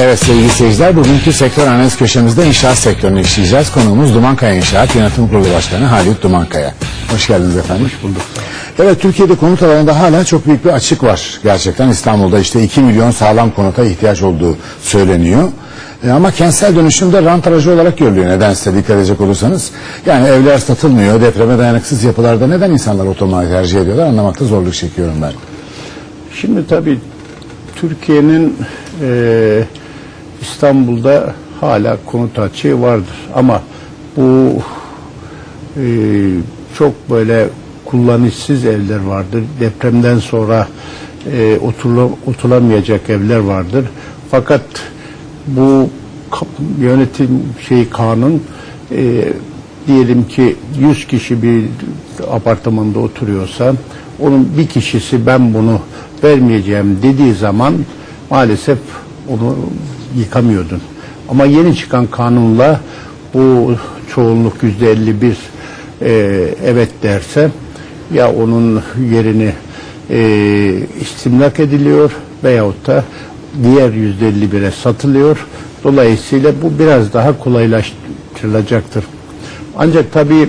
Evet sevgili seyirciler bugünkü sektör analiz köşemizde inşaat sektörünü işleyeceğiz. Konuğumuz Dumankaya İnşaat Yönetim Kurulu Başkanı Halit Dumankaya. Hoş geldiniz efendim. Hoş bulduk. Evet Türkiye'de konut alanında hala çok büyük bir açık var. Gerçekten İstanbul'da işte 2 milyon sağlam konuta ihtiyaç olduğu söyleniyor. E, ama kentsel dönüşümde rant aracı olarak görülüyor nedense dikkat edecek olursanız. Yani evler satılmıyor, depreme dayanıksız yapılarda neden insanlar otomatik tercih ediyorlar anlamakta zorluk çekiyorum ben. Şimdi tabii Türkiye'nin e, İstanbul'da hala konut açığı vardır. Ama bu e, çok böyle kullanışsız evler vardır. Depremden sonra e, oturula- oturamayacak evler vardır. Fakat bu yönetim şey kanun e, diyelim ki 100 kişi bir apartmanda oturuyorsa onun bir kişisi ben bunu vermeyeceğim dediği zaman maalesef onu yıkamıyordun. Ama yeni çıkan kanunla bu çoğunluk yüzde 51 e, evet derse ya onun yerini e, istimlak ediliyor veyahut da diğer yüzde 51'e satılıyor. Dolayısıyla bu biraz daha kolaylaştırılacaktır. Ancak tabii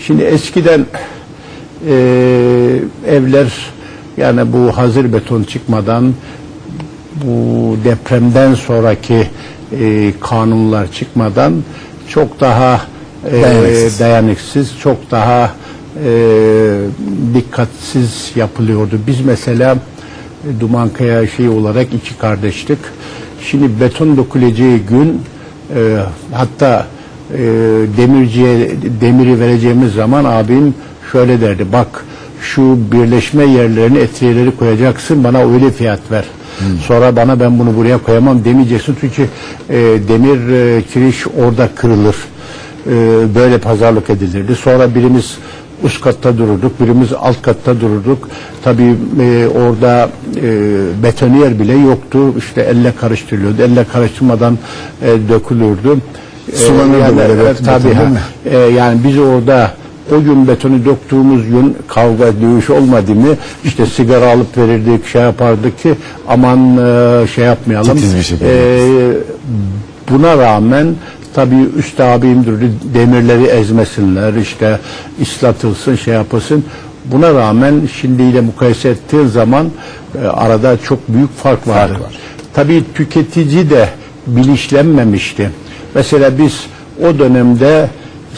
şimdi eskiden e, evler yani bu hazır beton çıkmadan bu depremden sonraki e, kanunlar çıkmadan çok daha e, Dayanıksız. dayanıksız, çok daha e, dikkatsiz yapılıyordu. Biz mesela e, Dumankaya şey olarak iki kardeştik. Şimdi beton döküleceği gün e, hatta e, demirciye demiri vereceğimiz zaman abim şöyle derdi bak şu birleşme yerlerine etiyeleri koyacaksın bana öyle fiyat ver. Sonra bana ben bunu buraya koyamam demeyeceksin çünkü e, demir e, kiriş orada kırılır. E, böyle pazarlık edilirdi. Sonra birimiz üst katta dururduk, birimiz alt katta dururduk. Tabii e, orada e, betoniyer bile yoktu. İşte elle karıştırılıyordu. Elle karıştırmadan e, dökülürdü. E, Sulanırdı yani, böyle evet, beton, tabii ha. E, yani biz orada o gün betonu döktüğümüz gün kavga dövüş olmadı mı işte sigara alıp verirdik şey yapardık ki aman e, şey yapmayalım. Titiz bir şekilde. E, buna rağmen tabii üst abim durdu demirleri ezmesinler işte ıslatılsın şey yapılsın. Buna rağmen şimdiyle mukayese ettiğin zaman e, arada çok büyük fark vardı. var. Tabii tüketici de bilinçlenmemişti. Mesela biz o dönemde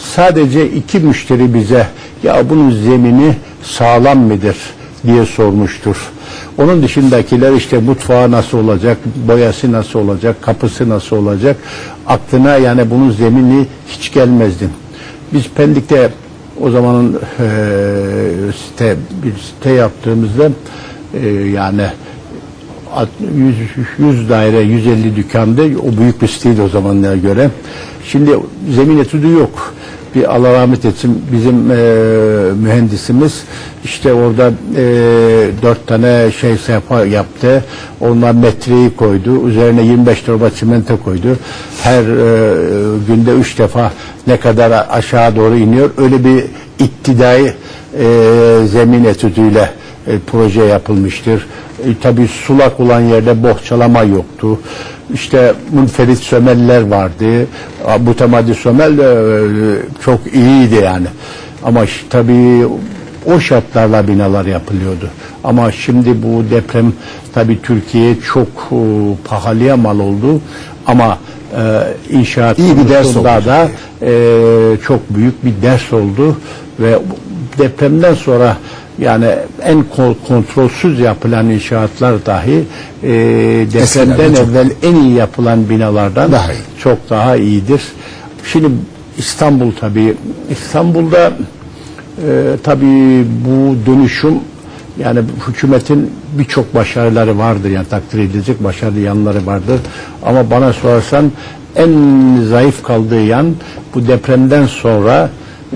sadece iki müşteri bize ya bunun zemini sağlam mıdır diye sormuştur. Onun dışındakiler işte mutfağı nasıl olacak, boyası nasıl olacak, kapısı nasıl olacak aklına yani bunun zemini hiç gelmezdi. Biz Pendik'te o zamanın eee site, bir site yaptığımızda eee, yani At- 100, 100 daire 150 dükkanda o büyük bir siteydi o zamanlara göre. Şimdi zemin etüdü yok. Bir Allah rahmet etsin bizim e, mühendisimiz işte orada e, dört tane şey sefa yaptı. Onlar metreyi koydu. Üzerine 25 torba çimento koydu. Her e, günde üç defa ne kadar aşağı doğru iniyor. Öyle bir iktidai e, zemin etüdüyle e, proje yapılmıştır. E, tabii sulak olan yerde bohçalama yoktu. İşte munferit sömeller vardı. A, Bu temadi sömel de e, çok iyiydi yani. Ama tabii o şartlarla binalar yapılıyordu. Ama şimdi bu deprem tabii Türkiye çok e, pahalıya mal oldu. Ama e, inşaat İyi bir ders oldu da e, çok büyük bir ders oldu ve depremden sonra yani en ko- kontrolsüz yapılan inşaatlar dahi e, depremden çok evvel en iyi yapılan binalardan Daha iyi. çok daha iyidir. Şimdi İstanbul tabii İstanbul'da e, tabii bu dönüşüm yani hükümetin birçok başarıları vardır yani takdir edilecek başarılı yanları vardır. Ama bana sorarsan en zayıf kaldığı yan bu depremden sonra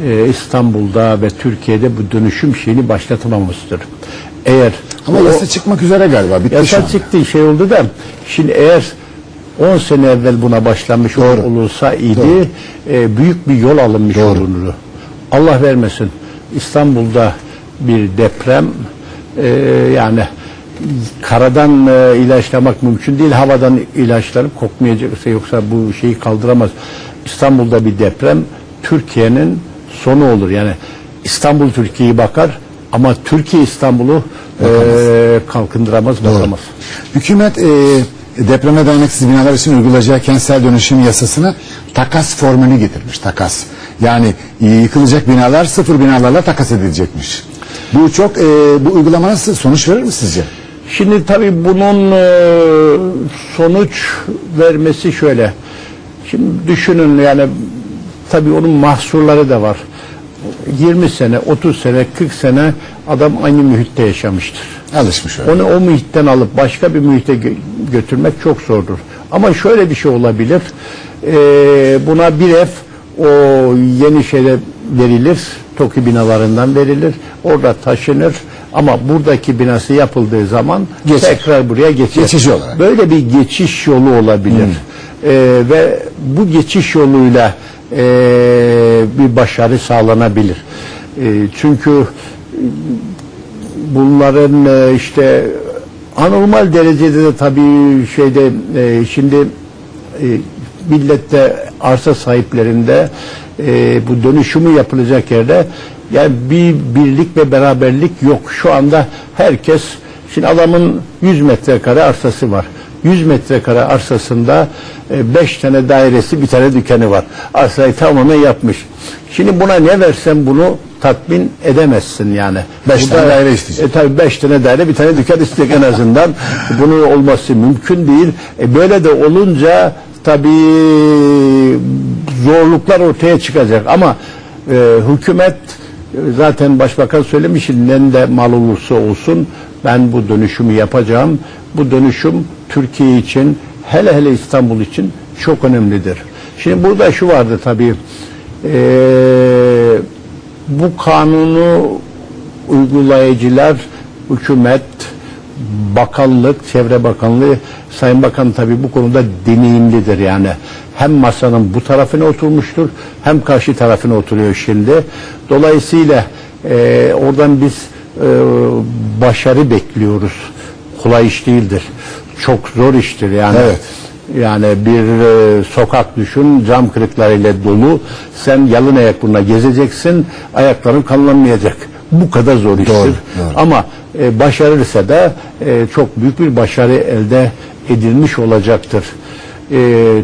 e, İstanbul'da ve Türkiye'de bu dönüşüm şeyini başlatılmamasıdır. Eğer Ama o- yasa çıkmak üzere galiba bitti Yasa çıktı şey oldu da şimdi eğer 10 sene evvel buna başlanmış Doğru. olursa idi e, büyük bir yol alınmış Doğru. olunurdu. Allah vermesin İstanbul'da bir deprem e, yani karadan e, ilaçlamak mümkün değil. Havadan ilaçlanıp kokmayacaksa yoksa bu şeyi kaldıramaz. İstanbul'da bir deprem Türkiye'nin sonu olur. Yani İstanbul Türkiye'yi bakar ama Türkiye İstanbul'u e, kalkındıramaz, bakamaz. Hükümet e, depreme dayanıksız binalar için uygulayacağı kentsel dönüşüm yasasına takas formülü getirmiş. Takas. Yani e, yıkılacak binalar sıfır binalarla takas edilecekmiş. Bu çok e, bu uygulama nasıl sonuç verir mi sizce? Şimdi tabii bunun e, sonuç vermesi şöyle. Şimdi düşünün yani tabii onun mahsurları da var. 20 sene, 30 sene, 40 sene adam aynı mühitte yaşamıştır. Alışmış öyle. Onu o mühitten alıp başka bir mühite gö- götürmek çok zordur. Ama şöyle bir şey olabilir. Ee, buna bir ev o yeni şeyde verilir. TOKİ binalarından verilir. Orada taşınır. Ama buradaki binası yapıldığı zaman Geçer. tekrar buraya geçer. Geçici olarak. Böyle bir geçiş yolu olabilir. Ee, ve bu geçiş yoluyla e, bir başarı sağlanabilir. E, çünkü bunların e, işte anormal derecede de tabii şeyde e, şimdi e, millette arsa sahiplerinde e, bu dönüşümü yapılacak yerde yani bir birlik ve beraberlik yok. Şu anda herkes şimdi adamın 100 metrekare arsası var. 100 metrekare arsasında 5 tane dairesi bir tane dükkanı var. Arsayı tamamen yapmış. Şimdi buna ne versen bunu tatmin edemezsin yani. Beş Bu tane da- daire isteyecek. E, tabii 5 tane daire bir tane dükkan isteyecek en azından. Bunun olması mümkün değil. E, böyle de olunca tabii zorluklar ortaya çıkacak ama e, hükümet e, zaten başbakan söylemiş ne de mal olursa olsun ben bu dönüşümü yapacağım. Bu dönüşüm Türkiye için hele hele İstanbul için çok önemlidir. Şimdi burada şu vardı tabii e, bu kanunu uygulayıcılar, hükümet, bakanlık, çevre bakanlığı, sayın bakan tabii bu konuda deneyimlidir yani. Hem masanın bu tarafına oturmuştur, hem karşı tarafına oturuyor şimdi. Dolayısıyla e, oradan biz e, başarı bekliyoruz. Kolay iş değildir. Çok zor iştir yani. Evet. Yani bir e, sokak düşün cam kırıklarıyla dolu. Sen yalın ayak bununla gezeceksin. Ayakların kanlanmayacak. Bu kadar zor iştir. doğru. Ama e, başarırsa da e, çok büyük bir başarı elde edilmiş olacaktır. E,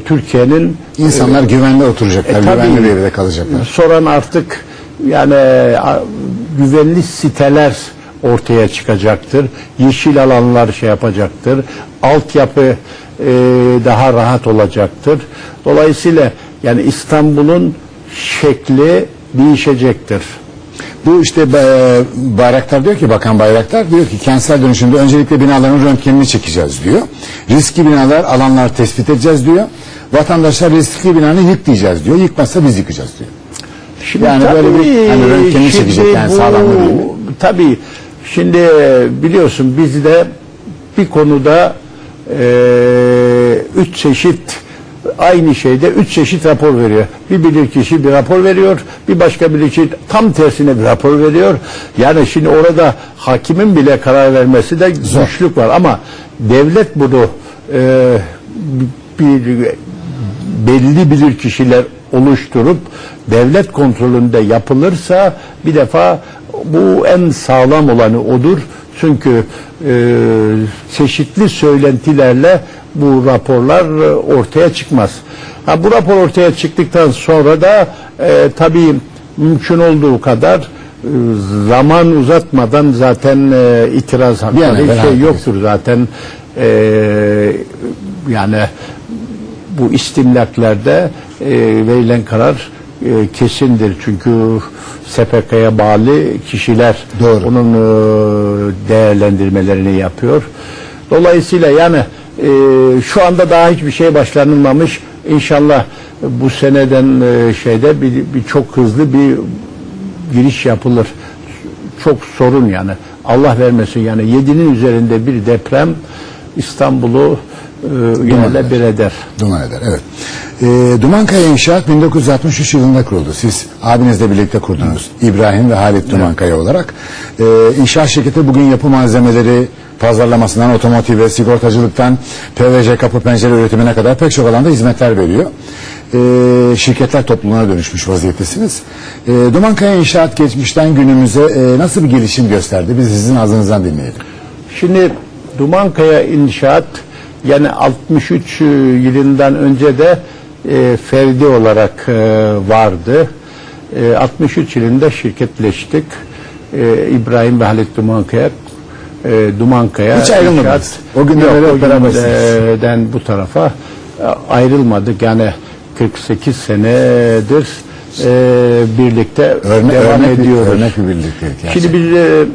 Türkiye'nin İnsanlar güvenli oturacaklar, e, tabii. güvenli bir evde kalacaklar. soran artık yani a, güvenli siteler ortaya çıkacaktır. Yeşil alanlar şey yapacaktır. Altyapı e, daha rahat olacaktır. Dolayısıyla yani İstanbul'un şekli değişecektir. Bu işte e, Bayraktar diyor ki Bakan Bayraktar diyor ki kentsel dönüşümde öncelikle binaların röntgenini çekeceğiz diyor. Riskli binalar alanlar tespit edeceğiz diyor. Vatandaşlar riskli binanı yık diyeceğiz diyor. Yıkmazsa biz yıkacağız diyor. Şimdi Yani böyle bir hani röntgenini çekecek yani değil mi? Tabii şimdi biliyorsun bizde bir konuda e, üç çeşit aynı şeyde üç çeşit rapor veriyor. Bir bilirkişi bir rapor veriyor, bir başka bilirkişi tam tersine bir rapor veriyor. Yani şimdi orada hakimin bile karar vermesi de güçlük var ama devlet bunu e, bir belli bilir kişiler oluşturup devlet kontrolünde yapılırsa bir defa bu en sağlam olanı odur. Çünkü e, çeşitli söylentilerle bu raporlar e, ortaya çıkmaz. Ha, bu rapor ortaya çıktıktan sonra da e, tabii mümkün olduğu kadar e, zaman uzatmadan zaten e, itiraz hakkı an bir şey yoktur zaten. E, yani bu istimlaklerde e, verilen karar e, kesindir. Çünkü SPK'ya bağlı kişiler Doğru. onun e, değerlendirmelerini yapıyor. Dolayısıyla yani e, şu anda daha hiçbir şey başlanılmamış. İnşallah bu seneden e, şeyde bir, bir çok hızlı bir giriş yapılır. Çok sorun yani. Allah vermesin yani 7'nin üzerinde bir deprem İstanbul'u e, yerle bir eder. Duman eder, evet. E, Dumankaya İnşaat 1963 yılında kuruldu. Siz abinizle birlikte kurdunuz. İbrahim ve Halit Dumankaya olarak. E, inşaat şirketi bugün yapı malzemeleri, pazarlamasından otomotive, sigortacılıktan PVC kapı pencere üretimine kadar pek çok alanda hizmetler veriyor. Ee, şirketler topluluğuna dönüşmüş vaziyettesiniz. Ee, Dumankaya İnşaat geçmişten günümüze e, nasıl bir gelişim gösterdi? Biz sizin ağzınızdan dinleyelim. Şimdi Dumankaya İnşaat yani 63 yılından önce de e, ferdi olarak e, vardı. E, 63 yılında şirketleştik. E, İbrahim ve Halit Dumankaya e, Dumankaya Hiç ayrılmadınız. O beri o berabersiniz. bu tarafa e, ayrılmadık. Yani 48 senedir e, birlikte Örne, devam örnek, bir, ediyoruz. örnek bir gerçekten. Şimdi biz e,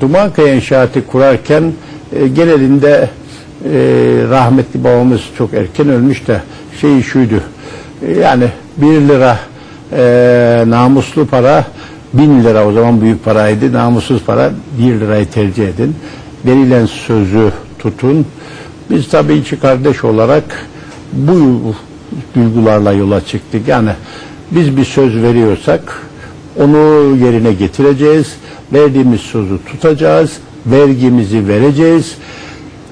Dumankaya İnşaatı kurarken e, genelinde e, rahmetli babamız çok erken ölmüş de şey şuydu. Yani bir lira e, namuslu para bin lira o zaman büyük paraydı. Namussuz para bir lirayı tercih edin. Verilen sözü tutun. Biz tabii iki kardeş olarak bu duygularla yola çıktık. Yani biz bir söz veriyorsak onu yerine getireceğiz. Verdiğimiz sözü tutacağız. Vergimizi vereceğiz.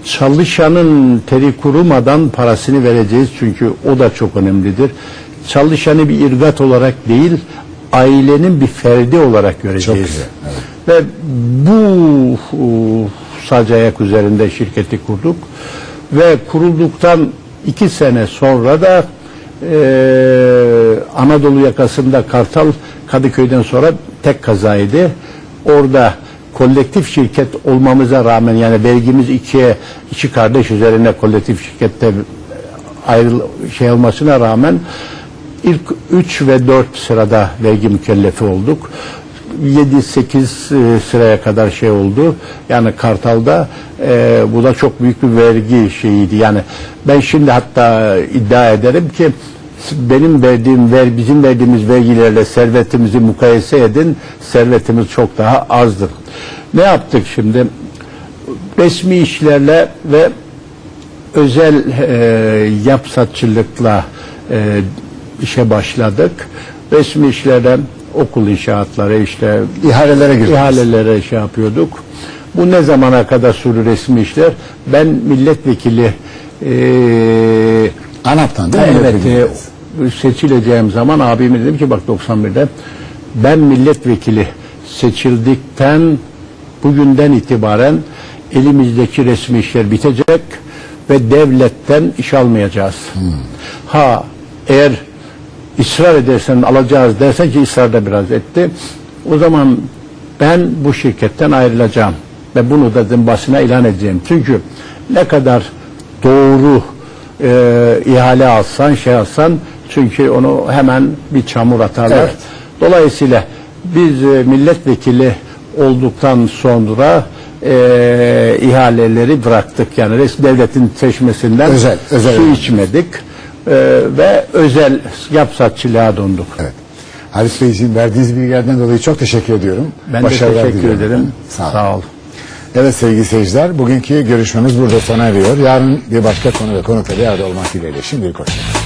Çalışanın teri kurumadan parasını vereceğiz. Çünkü o da çok önemlidir. Çalışanı bir irgat olarak değil, ailenin bir ferdi olarak göreceğiz. Çok güzel, evet. Ve bu sadece ayak üzerinde şirketi kurduk. Ve kurulduktan iki sene sonra da eee, Anadolu yakasında Kartal Kadıköy'den sonra tek kazaydı. Orada kolektif şirket olmamıza rağmen yani vergimiz ikiye iki kardeş üzerine kolektif şirkette ayrıl şey olmasına rağmen ilk 3 ve 4 sırada vergi mükellefi olduk. 7-8 sıraya kadar şey oldu. Yani Kartal'da e, bu da çok büyük bir vergi şeyiydi. Yani ben şimdi hatta iddia ederim ki benim verdiğim ver bizim verdiğimiz vergilerle servetimizi mukayese edin. Servetimiz çok daha azdır. Ne yaptık şimdi? Resmi işlerle ve özel e, yapsatçılıkla e, işe başladık. Resmi işlerden okul inşaatları işte İhalelere girdiniz. ihalelere şey yapıyorduk. Bu ne zamana kadar sürdü resmi işler? Ben milletvekili e, ANAP'tan değil mi? evet e, seçileceğim zaman abime dedim ki bak 91'de ben milletvekili seçildikten bugünden itibaren elimizdeki resmi işler bitecek ve devletten iş almayacağız. Ha eğer ısrar edersen alacağız dersen ki ısrar da biraz etti. O zaman ben bu şirketten ayrılacağım ve bunu da dedim basına ilan edeceğim. Çünkü ne kadar doğru e, ihale alsan şey alsan çünkü onu hemen bir çamur atarlar. Evet. Dolayısıyla biz e, milletvekili olduktan sonra e, ihaleleri bıraktık. Yani devletin seçmesinden Özel, özel. su içmedik e, ve özel yapsatçılığa döndük. Evet. Halis Beyciğim verdiğiniz bilgilerden dolayı çok teşekkür ediyorum. Ben Başarılar de teşekkür diliyorum. ederim. Sağ olun. Sağ ol. Evet sevgili seyirciler, bugünkü görüşmemiz burada sona eriyor. Yarın bir başka konu ve konukla bir arada olmak dileğiyle. Şimdilik hoşçakalın.